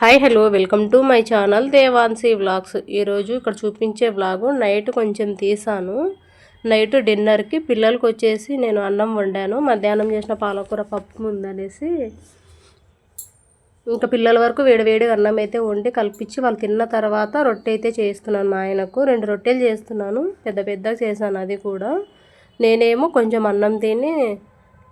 Hi hello welcome to my channel Devansi vlogs. ఈరోజు ఇక్కడ చూపించే వ్లాగు నైట్ కొంచెం తీసాను. నైట్ డిన్నర్కి పిల్లలకి వచ్చేసి నేను అన్నం వండాను. మధ్యాహ్నం చేసిన పాలకూర పప్పు ఉందనేసి ఇంకా పిల్లల వరకు వేడివేడి అన్నం అయితే వండి కల్పించి వాళ్ళు తిన్న తర్వాత రొట్టె అయితే చేస్తున్నాను మా ఆయనకు. రెండు రొట్టెలు చేస్తున్నాను. పెద్ద పెద్దగా చేశాను అది కూడా. నేనేమో కొంచెం అన్నం తిని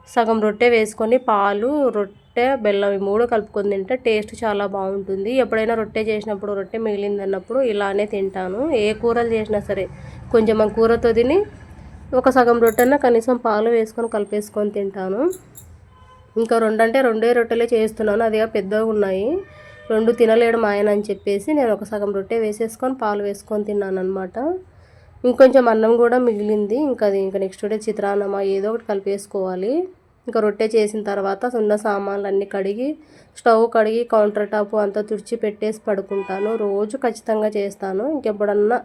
సగం రొట్టె వేసుకొని పాలు రొట్టె రొట్టె బెల్లం ఈ మూడు కలుపుకొని తింటే టేస్ట్ చాలా బాగుంటుంది. ఎప్పుడైనా రొట్టె చేసినప్పుడు రొట్టె మిగిలింది అన్నప్పుడు ఇలానే తింటాను. ఏ కూరలు చేసినా సరే కొంచెం ఆ కూరతో తిని ఒక సగం రొట్టెన కనీసం పాలు వేసుకొని కలిపేసుకొని తింటాను. ఇంకా రెండు అంటే రెండే రొట్టెలే చేస్తున్నాను. అదిగా పెద్దగా ఉన్నాయి. రెండు తినలేడు మా ఆయన అని చెప్పేసి నేను ఒక సగం రొట్టె వేసేసుకొని పాలు వేసుకొని తిన్నాను అనమాట ఇంకొంచెం అన్నం కూడా మిగిలింది. ఇంకా అది ఇంకా నెక్స్ట్ డే చిత్రాన్నమా ఏదో ఒకటి కలిపేసుకోవాలి. ఇంకా రొట్టె చేసిన తర్వాత ఉన్న సామాన్లు అన్నీ కడిగి స్టవ్ కడిగి కౌంటర్ టాప్ అంతా తుడిచి పెట్టేసి పడుకుంటాను. రోజు ఖచ్చితంగా చేస్తాను. ఇంకెప్పుడన్నా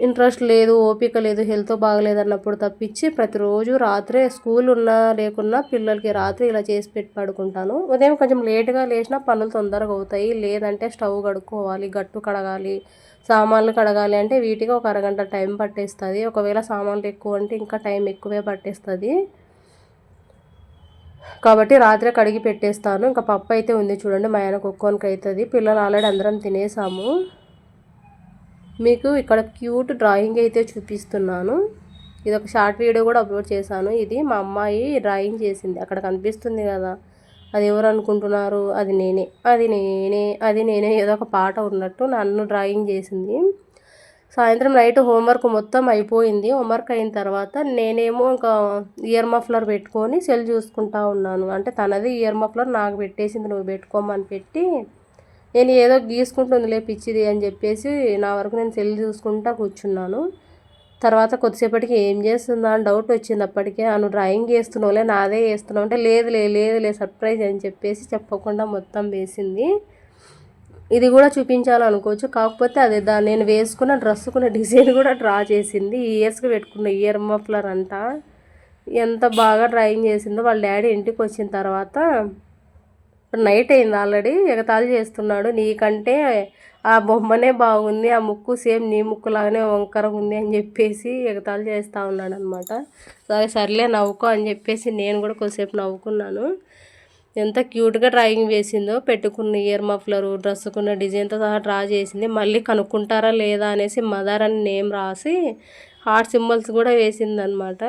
ఇంట్రెస్ట్ లేదు ఓపిక లేదు హెల్త్ బాగలేదు అన్నప్పుడు తప్పించి ప్రతిరోజు రాత్రే స్కూల్ ఉన్నా లేకున్నా పిల్లలకి రాత్రి ఇలా చేసి పెట్టి పడుకుంటాను. ఉదయం కొంచెం లేట్గా లేచినా పనులు తొందరగా అవుతాయి. లేదంటే స్టవ్ కడుక్కోవాలి గట్టు కడగాలి సామాన్లు కడగాలి అంటే వీటికి ఒక అరగంట టైం పట్టేస్తుంది. ఒకవేళ సామాన్లు ఎక్కువ అంటే ఇంకా టైం ఎక్కువే పట్టేస్తుంది. కాబట్టి రాత్రి కడిగి పెట్టేస్తాను. ఇంకా పప్పు అయితే ఉంది చూడండి మా ఆయన కుక్కోనికి అవుతుంది. పిల్లలు ఆల్రెడీ అందరం తినేసాము. మీకు ఇక్కడ క్యూట్ డ్రాయింగ్ అయితే చూపిస్తున్నాను. ఇది ఒక షార్ట్ వీడియో కూడా అప్లోడ్ చేశాను. ఇది మా అమ్మాయి డ్రాయింగ్ చేసింది. అక్కడ కనిపిస్తుంది కదా అది ఎవరు అనుకుంటున్నారు? అది నేనే. అది నేనే అది నేనే ఏదో ఒక పాట ఉన్నట్టు నన్ను డ్రాయింగ్ చేసింది. సాయంత్రం నైట్ హోంవర్క్ మొత్తం అయిపోయింది. హోంవర్క్ అయిన తర్వాత నేనేమో ఇంకా ఇయర్ మఫ్లర్ పెట్టుకొని సెల్ చూసుకుంటా ఉన్నాను. అంటే తనది ఇయర్ మఫ్లర్ నాకు పెట్టేసింది నువ్వు పెట్టుకోమని పెట్టి నేను ఏదో గీసుకుంటుంది పిచ్చిది అని చెప్పేసి నా వరకు నేను సెల్ చూసుకుంటా కూర్చున్నాను. తర్వాత కొద్దిసేపటికి ఏం చేస్తుందా అని డౌట్ వచ్చింది అప్పటికే. అను డ్రాయింగ్ వేస్తున్నావులే నాదే వేస్తున్నావు. అంటే లేదులే లేదులే సర్ప్రైజ్ అని చెప్పేసి చెప్పకుండా మొత్తం వేసింది. ఇది కూడా చూపించాలనుకోవచ్చు. కాకపోతే అది దా నేను వేసుకున్న డ్రెస్సుకున్న డిజైన్ కూడా డ్రా చేసింది. ఇయర్స్కి పెట్టుకున్న ఇయర్ మఫ్లర్ అంట ఎంత బాగా డ్రాయింగ్ చేసిందో వాళ్ళ డాడీ ఇంటికి వచ్చిన తర్వాత నైట్ అయింది ఆల్రెడీ. ఎగతాళి చేస్తున్నాడు. నీకంటే ఆ బొమ్మనే బాగుంది ఆ ముక్కు సేమ్ నీ ముక్కులాగానే వంకర ఉంది అని చెప్పేసి ఎగతాళి చేస్తూ ఉన్నాడు అనమాట సరే సర్లే నవ్వుకో అని చెప్పేసి నేను కూడా కొద్దిసేపు నవ్వుకున్నాను. ఎంత క్యూట్గా డ్రాయింగ్ వేసిందో పెట్టుకున్న ఇయర్ మఫ్లర్ డ్రెస్సుకున్న డిజైన్తో సహా డ్రా చేసింది. మళ్ళీ కనుక్కుంటారా లేదా అనేసి మదర్ అని నేమ్ రాసి హార్ట్ సింబల్స్ కూడా వేసిందనమాట.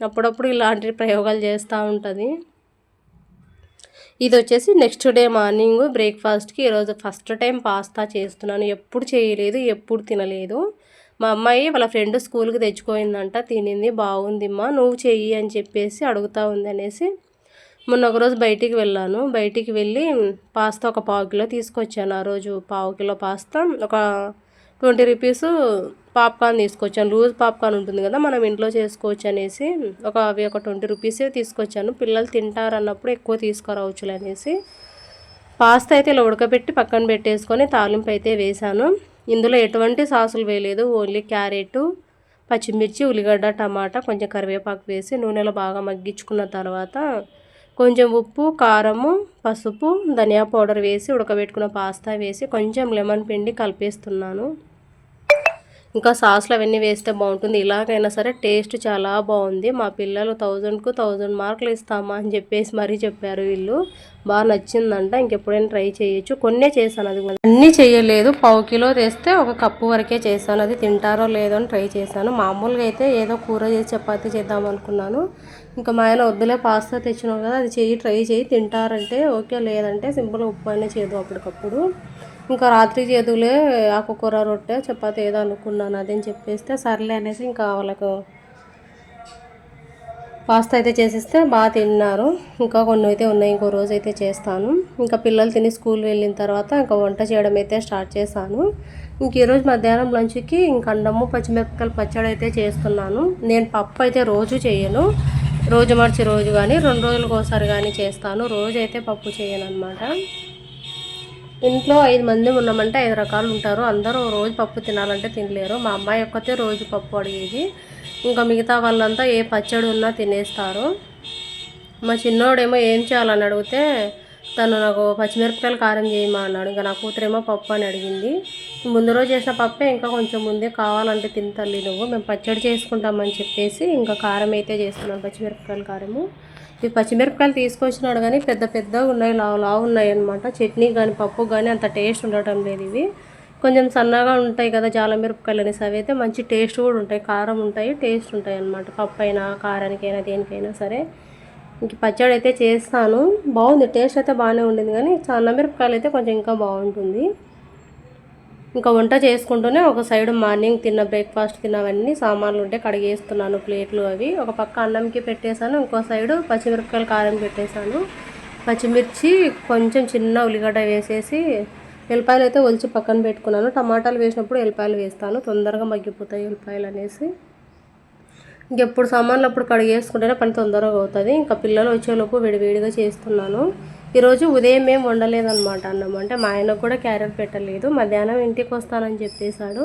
అప్పుడప్పుడు ఇలాంటి ప్రయోగాలు చేస్తూ ఉంటుంది. ఇది వచ్చేసి నెక్స్ట్ డే మార్నింగ్ బ్రేక్ఫాస్ట్కి ఈరోజు ఫస్ట్ టైం పాస్తా చేస్తున్నాను. ఎప్పుడు చేయలేదు ఎప్పుడు తినలేదు. మా అమ్మాయి వాళ్ళ ఫ్రెండ్ స్కూల్కి తెచ్చుకోయిందంట తినింది బాగుందిమ్మా నువ్వు చెయ్యి అని చెప్పేసి అడుగుతూ ఉంది అనేసి మొన్న ఒకరోజు బయటికి వెళ్ళాను. బయటికి వెళ్ళి పాస్తా ఒక పావు కిలో తీసుకొచ్చాను. ఆ రోజు పావు కిలో పాస్తా ఒక ట్వంటీ రూపీస్ పాప్కార్న్ తీసుకొచ్చాను. లూజ్ పాప్కార్న్ ఉంటుంది కదా మనం ఇంట్లో చేసుకోవచ్చు అనేసి ఒక అవి ఒక ట్వంటీ రూపీసే తీసుకొచ్చాను. పిల్లలు తింటారు అన్నప్పుడు ఎక్కువ తీసుకురావచ్చులే అనేసి పాస్తా అయితే ఇలా ఉడకబెట్టి పక్కన పెట్టేసుకొని తాలింపు అయితే వేశాను. ఇందులో ఎటువంటి సాసులు వేయలేదు. ఓన్లీ క్యారెట్ పచ్చిమిర్చి ఉల్లిగడ్డ టమాటా కొంచెం కరివేపాకు వేసి నూనెలో బాగా మగ్గించుకున్న తర్వాత కొంచెం ఉప్పు కారము పసుపు ధనియా పౌడర్ వేసి ఉడకబెట్టుకున్న పాస్తా వేసి కొంచెం లెమన్ పిండి కలిపేస్తున్నాను. ఇంకా సాస్లు అవన్నీ వేస్తే బాగుంటుంది. ఇలాగైనా సరే టేస్ట్ చాలా బాగుంది. మా పిల్లలు థౌజండ్కు థౌజండ్ మార్కులు ఇస్తామా అని చెప్పేసి మరీ చెప్పారు వీళ్ళు. బాగా నచ్చిందంట. ఇంకెప్పుడైనా ట్రై చేయొచ్చు. కొన్నే చేశాను అది అన్నీ చేయలేదు. పావు కిలో తెస్తే ఒక కప్పు వరకే చేశాను. అది తింటారో లేదో అని ట్రై చేశాను. మామూలుగా అయితే ఏదో కూర చేసి చపాతీ చేద్దాం అనుకున్నాను. ఇంకా మా ఆయన వద్దులే పాస్తా తెచ్చినావు కదా అది చెయ్యి ట్రై చేయి. తింటారంటే ఓకే లేదంటే సింపుల్ ఉప్పు అయినా చేదు అప్పటికప్పుడు. ఇంకా రాత్రి చేదులే ఆకుకూర రొట్టె చపాతి ఏదో అనుకున్నాను అదని చెప్పేస్తే సర్లే అనేసి ఇంకా వాళ్ళకు పాస్తా అయితే చేసేస్తే బాగా తిన్నారు. ఇంకా కొన్ని అయితే ఉన్నాయి ఇంకో రోజు అయితే చేస్తాను. ఇంకా పిల్లలు తిని స్కూల్ వెళ్ళిన తర్వాత ఇంకా వంట చేయడం అయితే స్టార్ట్ చేశాను. ఇంక ఈరోజు మధ్యాహ్నం లంచ్కి ఇంక అండము పచ్చిమిరపకాయలు పచ్చడి అయితే చేస్తున్నాను. నేను పప్పు అయితే రోజు చేయను. రోజు మార్చి రోజు కానీ రెండు రోజులకు ఒకసారి కానీ చేస్తాను. రోజు అయితే పప్పు చేయను అనమాట ఇంట్లో ఐదు మంది ఉన్నామంటే ఐదు రకాలు ఉంటారు. అందరూ రోజు పప్పు తినాలంటే తినలేరు. మా అమ్మాయి ఒక్కతే రోజు పప్పు అడిగేది. ఇంకా మిగతా వాళ్ళంతా ఏ పచ్చడి ఉన్నా తినేస్తారు. మా చిన్నోడేమో ఏం చేయాలని అడిగితే తను నాకు పచ్చిమిరపకాయలు కారం చేయమా అన్నాడు. ఇంకా నా కూతురేమో పప్పు అని అడిగింది. ముందు రోజు చేసిన పప్పే ఇంకా కొంచెం ముందే కావాలంటే తిని తల్లి నువ్వు. మేము పచ్చడి చేసుకుంటామని చెప్పేసి ఇంకా కారం అయితే చేస్తున్నాను పచ్చిమిరపకాయల కారము. ఈ పచ్చిమిరపకాయలు తీసుకొచ్చినాడు కానీ పెద్ద పెద్దగా ఉన్నాయి లావు లావు ఉన్నాయి అనమాట చట్నీ కానీ పప్పు కానీ అంత టేస్ట్ ఉండటం లేదు ఇవి. కొంచెం సన్నగా ఉంటాయి కదా జాల మిరపకాయలు అనేసి అవి అయితే మంచి టేస్ట్ కూడా ఉంటాయి కారం ఉంటాయి టేస్ట్ ఉంటాయి అనమాట పప్పు అయినా కారానికైనా దేనికైనా సరే. ఇంక పచ్చడి అయితే చేస్తాను. బాగుంది టేస్ట్ అయితే బాగానే ఉండింది కానీ సన్న మిరపకాయలు అయితే కొంచెం ఇంకా బాగుంటుంది. ఇంకా వంట చేసుకుంటూనే ఒక సైడ్ మార్నింగ్ తిన్న బ్రేక్ఫాస్ట్ తిన్నవన్నీ సామాన్లు ఉంటే కడిగేస్తున్నాను ప్లేట్లు అవి. ఒక పక్క అన్నంకి పెట్టేశాను ఇంకో సైడు పచ్చిమిరపకాయలు కారం పెట్టేశాను. పచ్చిమిర్చి కొంచెం చిన్న ఉల్లిగడ్డ వేసేసి ఎల్లిపాయలు అయితే ఒలిచి పక్కన పెట్టుకున్నాను. టమాటాలు వేసినప్పుడు ఎల్లిపాయలు వేస్తాను. తొందరగా మగ్గిపోతాయి ఎల్లిపాయలు అనేసి. ఇంకెప్పుడు సామాన్లు అప్పుడు కడిగేసుకుంటేనే పని తొందరగా అవుతుంది. ఇంకా పిల్లలు వచ్చేలోపు వేడివేడిగా చేస్తున్నాను. ఈరోజు ఉదయం ఏం వండలేదన్నమాట అన్నం. అంటే మా ఆయనకు కూడా క్యారెట్ పెట్టలేదు. మధ్యాహ్నం ఇంటికి వస్తానని చెప్పేశాడు.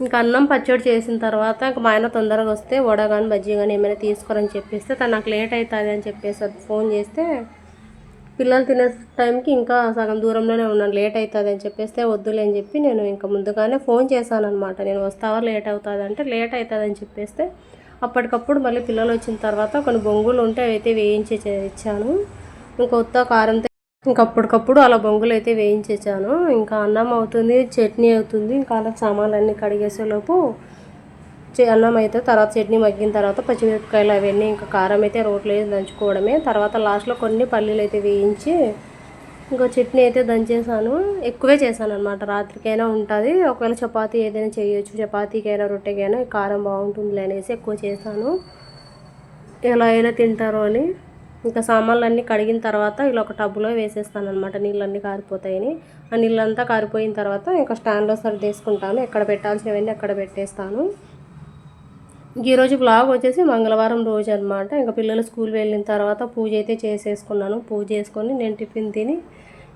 ఇంకా అన్నం పచ్చడి చేసిన తర్వాత ఇంకా మా ఆయన తొందరగా వస్తే వడ కానీ బజ్జీ కానీ ఏమైనా తీసుకోరని చెప్పేస్తే తను నాకు లేట్ అవుతుంది అని చెప్పేసి ఫోన్ చేస్తే పిల్లలు తినే టైంకి ఇంకా సగం దూరంలోనే ఉన్నాను లేట్ అవుతుంది అని చెప్పేస్తే వద్దులే అని చెప్పి నేను ఇంకా ముందుగానే ఫోన్ చేశాను అనమాట నేను వస్తావా లేట్ అవుతుంది అంటే లేట్ అవుతుంది అని చెప్పేస్తే అప్పటికప్పుడు మళ్ళీ పిల్లలు వచ్చిన తర్వాత కొన్ని బొంగులు ఉంటే అయితే వేయించి ఇచ్చాను. ఇంకొత్త కారంతో ఇంకా అప్పటికప్పుడు అలా బొంగులు అయితే వేయించేసాను. ఇంకా అన్నం అవుతుంది చట్నీ అవుతుంది ఇంకా అలా సామాన్లన్నీ కడిగేసేలోపు అన్నం అయితే తర్వాత చట్నీ మగ్గిన తర్వాత పచ్చిమిరపకాయలు అవన్నీ ఇంకా కారం అయితే రోట్లో వేసి దంచుకోవడమే. తర్వాత లాస్ట్లో కొన్ని పల్లీలు అయితే వేయించి ఇంకో చట్నీ అయితే దంచేసాను. ఎక్కువే చేశాను అనమాట రాత్రికైనా ఉంటుంది. ఒకవేళ చపాతీ ఏదైనా చేయొచ్చు. చపాతీకైనా రొట్టెకైనా కారం బాగుంటుంది అనేసి ఎక్కువ చేశాను. ఎలా అయినా తింటారో అని. ఇంకా సామాన్లు అన్నీ కడిగిన తర్వాత ఇలా ఒక టబ్బులో వేసేస్తాను అనమాట నీళ్ళన్నీ కారిపోతాయని. ఆ నీళ్ళంతా కారిపోయిన తర్వాత ఇంకా స్టాండ్లో సర్దేసుకుంటాను. ఎక్కడ పెట్టాల్సినవన్నీ అక్కడ పెట్టేస్తాను. ఈరోజు బ్లాగ్ వచ్చేసి మంగళవారం రోజు అనమాట ఇంకా పిల్లలు స్కూల్ వెళ్ళిన తర్వాత పూజ అయితే చేసేసుకున్నాను. పూజ చేసుకొని నేను టిఫిన్ తిని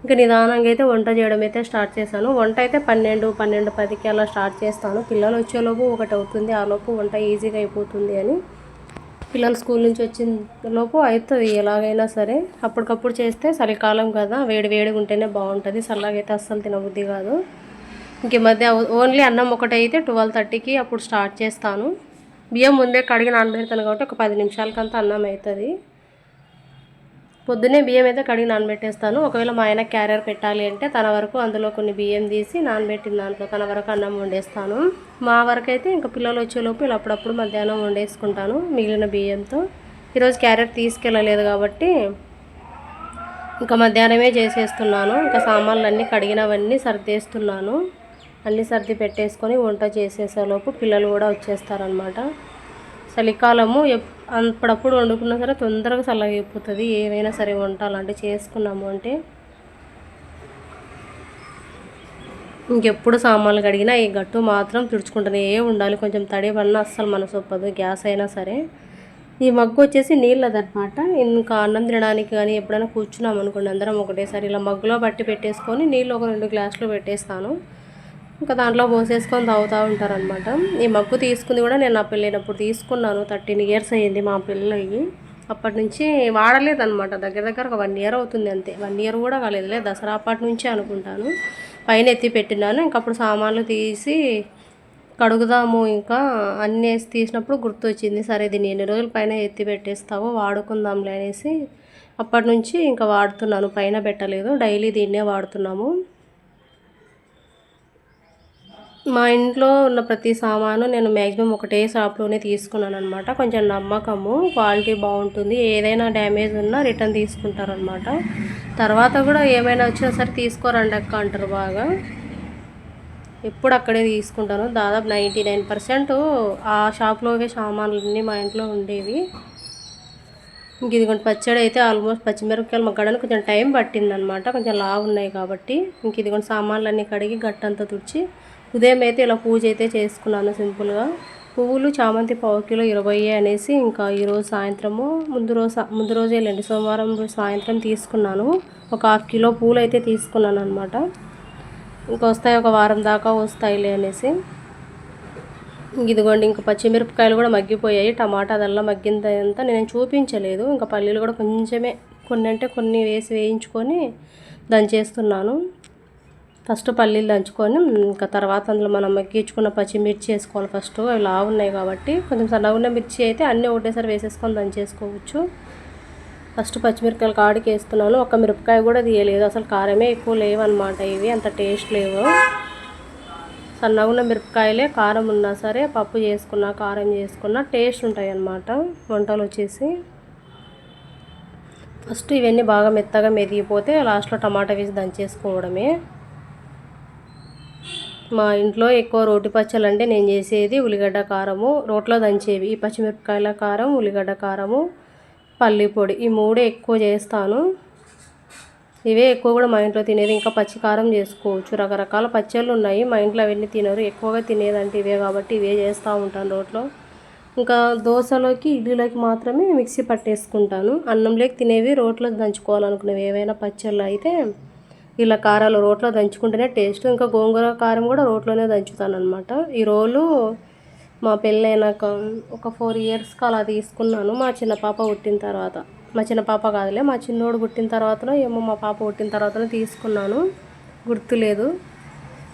ఇంకా నిదానంగా అయితే వంట చేయడం అయితే స్టార్ట్ చేశాను. వంట అయితే పన్నెండు పన్నెండు పదికి అలా స్టార్ట్ చేస్తాను. పిల్లలు వచ్చేలోపు ఒకటి అవుతుంది. ఆ లోపు వంట ఈజీగా అయిపోతుంది అని పిల్లలు స్కూల్ నుంచి వచ్చిన లోపు అవుతుంది ఎలాగైనా సరే. అప్పటికప్పుడు చేస్తే చలికాలం కదా. వేడి వేడిగా ఉంటేనే బాగుంటుంది. చల్లగైతే అస్సలు తినబుద్ధి కాదు. ఇంక మధ్య ఓన్లీ అన్నం ఒకటైతే ట్వెల్వ్ థర్టీకి అప్పుడు స్టార్ట్ చేస్తాను. బియ్యం ముందే కడిగి నానబెడతాను కాబట్టి ఒక పది నిమిషాలకంతా అన్నం అవుతుంది. పొద్దున్నే బియ్యం అయితే కడిగి నానబెట్టేస్తాను. ఒకవేళ మా ఆయన క్యారియర్ పెట్టాలి అంటే తన వరకు అందులో కొన్ని బియ్యం తీసి నానబెట్టిన దాంట్లో తన వరకు అన్నం వండేస్తాను. మా వరకు అయితే ఇంకా పిల్లలు వచ్చేలోపు ఇలా అప్పుడప్పుడు మధ్యాహ్నం వండేసుకుంటాను మిగిలిన బియ్యంతో. ఈరోజు క్యారెట్ తీసుకెళ్ళలేదు కాబట్టి ఇంకా మధ్యాహ్నమే చేసేస్తున్నాను. ఇంకా సామాన్లు అన్నీ కడిగినవన్నీ సర్దేస్తున్నాను. అన్నీ సర్ది పెట్టేసుకొని వంట చేసేసేలోపు పిల్లలు కూడా వచ్చేస్తారనమాట చలికాలము అప్పుడప్పుడు వండుకున్నా సరే తొందరగా చల్లగా అయిపోతుంది. ఏమైనా సరే వంట అలాంటివి చేసుకున్నాము అంటే ఇంకెప్పుడు సామాన్లు కడిగినా ఈ గట్టు మాత్రం తుడుచుకుంటూనే ఉండాలి. కొంచెం తడి పడినా అస్సలు మనసు ఒప్పదు గ్యాస్ అయినా సరే. ఈ మగ్గు వచ్చేసి నీళ్ళదనమాట ఇంకా అన్నం తినడానికి కానీ ఎప్పుడైనా కూర్చున్నాం అనుకోండి అందరం ఒకటేసారి ఇలా మగ్గులో బట్టి పెట్టేసుకొని నీళ్ళు ఒక రెండు గ్లాసులు పెట్టేస్తాను. ఇంకా దాంట్లో పోసేసుకొని తాగుతూ ఉంటారనమాట ఈ మగ్గు తీసుకుంది కూడా నేను నా పెళ్ళైనప్పుడు తీసుకున్నాను. థర్టీన్ ఇయర్స్ అయ్యింది మా పిల్లలకి అప్పటి నుంచి వాడలేదనమాట దగ్గర దగ్గర ఒక వన్ ఇయర్ అవుతుంది అంతే. వన్ ఇయర్ కూడా కాలేదులే. దసరా అప్పటి నుంచే అనుకుంటాను. పైన ఎత్తి పెట్టినాను. ఇంకప్పుడు సామాన్లు తీసి కడుగుదాము ఇంకా అన్నీ వేసి తీసినప్పుడు గుర్తొచ్చింది. సరే దీన్ని ఎన్ని రోజుల పైన ఎత్తి పెట్టేస్తావో వాడుకుందాంలే అనేసి అప్పటి నుంచి ఇంకా వాడుతున్నాను. పైన పెట్టలేదు. డైలీ దీన్నే వాడుతున్నాము. మా ఇంట్లో ఉన్న ప్రతి సామాను నేను మ్యాక్సిమం ఒకటే షాప్లోనే తీసుకున్నాను అనమాట కొంచెం నమ్మకము క్వాలిటీ బాగుంటుంది ఏదైనా డ్యామేజ్ ఉన్నా రిటర్న్ తీసుకుంటారనమాట తర్వాత కూడా ఏమైనా వచ్చినా సరే తీసుకోరండి అక్క అంటారు బాగా. ఎప్పుడు అక్కడే తీసుకుంటాను. దాదాపు నైంటీ నైన్ పర్సెంట్ ఆ షాప్లోవే సామాన్లన్నీ మా ఇంట్లో ఉండేవి. ఇంక ఇదిగోండి పచ్చడి అయితే ఆల్మోస్ట్ పచ్చిమిరపకాయలు మగ్గడానికి కొంచెం టైం పట్టిందనమాట. కొంచెం లావు ఉన్నాయి కాబట్టి. ఇంక ఇదిగోండి సామాన్లన్నీ కడిగి గట్టంతా తుడిచి ఉదయం అయితే ఇలా పూజ అయితే చేసుకున్నాను సింపుల్గా పువ్వులు చామంతి పావు కిలో ఇరవై అనేసి ఇంకా ఈరోజు సాయంత్రము ముందు రోజు ముందు రోజే వెళ్ళండి సోమవారం సాయంత్రం తీసుకున్నాను. ఒక హాఫ్ కిలో పూలు అయితే తీసుకున్నాను అనమాట ఇంకా వస్తాయి ఒక వారం దాకా వస్తాయిలే అనేసి. ఇదిగోండి ఇంకా పచ్చిమిరపకాయలు కూడా మగ్గిపోయాయి. టమాటా అదల్లా మగ్గిందంతా నేను చూపించలేదు. ఇంకా పల్లీలు కూడా కొంచెమే కొన్ని అంటే కొన్ని వేసి వేయించుకొని దంచేస్తున్నాను. ఫస్ట్ పల్లీలు దంచుకొని ఇంకా తర్వాత అందులో మనం మగ్గించుకున్న పచ్చిమిర్చి వేసుకోవాలి ఫస్ట్. అవి లావు ఉన్నాయి కాబట్టి కొంచెం సన్నగా ఉన్న మిర్చి అయితే అన్నీ ఒకటేసారి వేసేసుకొని దంచేసుకోవచ్చు. ఫస్ట్ పచ్చిమిరపకాయలు కాడికి వేస్తున్నాను. ఒక మిరపకాయ కూడా తీయలేదు. అసలు కారమే ఎక్కువ లేవన్నమాట ఇవి. అంత టేస్ట్ లేవు. సన్నగా ఉన్న మిరపకాయలే కారం ఉన్నా సరే పప్పు చేసుకున్న కారం చేసుకున్న టేస్ట్ ఉంటాయి అన్నమాట. వంటలు వచ్చేసి. ఫస్ట్ ఇవన్నీ బాగా మెత్తగా మెదిగిపోతే లాస్ట్లో టమాటా వేసి దంచేసుకోవడమే. మా ఇంట్లో ఎక్కువ రోటి పచ్చలు అంటే నేను చేసేది ఉల్లిగడ్డ కారము రోట్లో దంచేవి. ఈ పచ్చిమిరపకాయల కారం ఉల్లిగడ్డ కారము పల్లి పొడి ఈ మూడే ఎక్కువ చేస్తాను. ఇవే ఎక్కువ కూడా మా ఇంట్లో తినేది. ఇంకా పచ్చి కారం చేసుకోవచ్చు. రకరకాల పచ్చళ్ళు ఉన్నాయి. మా ఇంట్లో అవన్నీ తినరు. ఎక్కువగా తినేదంటే ఇవే కాబట్టి ఇవే చేస్తూ ఉంటాను రోట్లో. ఇంకా దోశలోకి ఇడ్లీలోకి మాత్రమే మిక్సీ పట్టేసుకుంటాను. అన్నంలోకి తినేవి రోట్లో దంచుకోవాలనుకునేవి. ఏవైనా పచ్చళ్ళు అయితే ఇలా కారాలు రోట్లో దంచుకుంటేనే టేస్ట్. ఇంకా గోంగూర కారం కూడా రోట్లోనే దంచుతాను అనమాట ఈ రోలు మా పెళ్ళైనాక ఒక ఫోర్ ఇయర్స్కి అలా తీసుకున్నాను. మా చిన్న పాప పుట్టిన తర్వాత. మా చిన్న పాప కాదులే మా చిన్నోడు పుట్టిన తర్వాతనో ఏమో మా పాప పుట్టిన తర్వాతనో తీసుకున్నాను. గుర్తులేదు.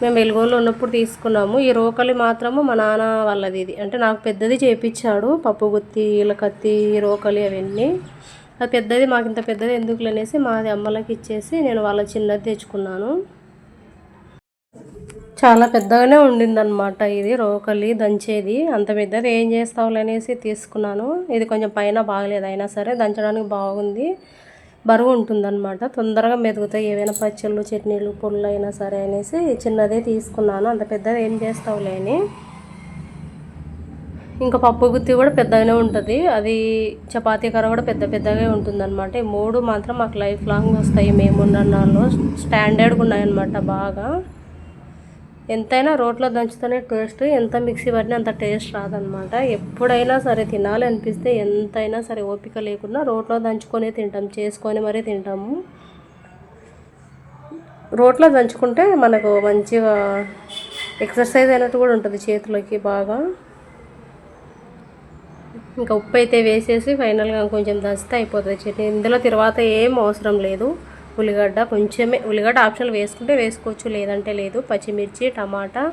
మేము వెలుగులో ఉన్నప్పుడు తీసుకున్నాము. ఈ రోకలి మాత్రము మా నాన్న వాళ్ళది ఇది. అంటే నాకు పెద్దది చేపించాడు పప్పు గుత్తి కత్తి రోకలి అవన్నీ. అది పెద్దది మాకు ఇంత పెద్దది ఎందుకు అనేసి మాది అమ్మలకి ఇచ్చేసి నేను వాళ్ళ చిన్నది తెచ్చుకున్నాను. చాలా పెద్దగానే ఉండిందనమాట ఇది రోకలి దంచేది. అంత పెద్దది ఏం చేస్తావులు అనేసి తీసుకున్నాను. ఇది కొంచెం పైన బాగలేదు అయినా సరే దంచడానికి బాగుంది. బరువు ఉంటుందన్నమాట. తొందరగా మెదుగుతాయి. ఏవైనా పచ్చళ్ళు చట్నీలు పుల్లు అయినా సరే అనేసి చిన్నదే తీసుకున్నాను. అంత పెద్దది ఏం చేస్తావులే అని. ఇంకా పప్పు గుత్తి కూడా పెద్దగానే ఉంటుంది. అది చపాతీ కర్ర కూడా పెద్ద పెద్దగా ఉంటుందన్నమాట. ఈ మూడు మాత్రం మాకు లైఫ్ లాంగ్ వస్తాయి. మేము ఉన్న స్టాండర్డ్గా ఉన్నాయన్నమాట బాగా. ఎంతైనా రోట్లో దంచుతూనే టేస్ట్ ఎంత మిక్సీ పట్టినా అంత టేస్ట్ రాదనమాట ఎప్పుడైనా సరే తినాలి అనిపిస్తే ఎంతైనా సరే ఓపిక లేకుండా రోట్లో దంచుకొని తింటాం చేసుకొని మరీ తింటాము. రోట్లో దంచుకుంటే మనకు మంచిగా ఎక్సర్సైజ్ అయినట్టు కూడా ఉంటుంది చేతులకి బాగా. ఇంకా ఉప్పు అయితే వేసేసి ఫైనల్గా కొంచెం దంచితే అయిపోతుంది. చట్నీ ఇందులో తర్వాత ఏం అవసరం లేదు. ఉల్లిగడ్డ కొంచెమే ఉల్లిగడ్డ ఆప్షన్లు వేసుకుంటే వేసుకోవచ్చు లేదంటే లేదు. పచ్చిమిర్చి టమాటా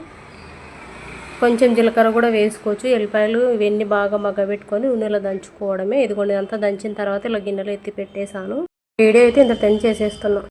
కొంచెం జీలకర్ర కూడా వేసుకోవచ్చు. ఎల్లిపాయలు ఇవన్నీ బాగా మగ్గబెట్టుకొని నూనెలో దంచుకోవడమే. ఇదిగోండి అంతా దంచిన తర్వాత ఇలా గిన్నెలో ఎత్తి పెట్టేశాను. వీడియో అయితే ఇంత టెన్ చేసేస్తున్నాను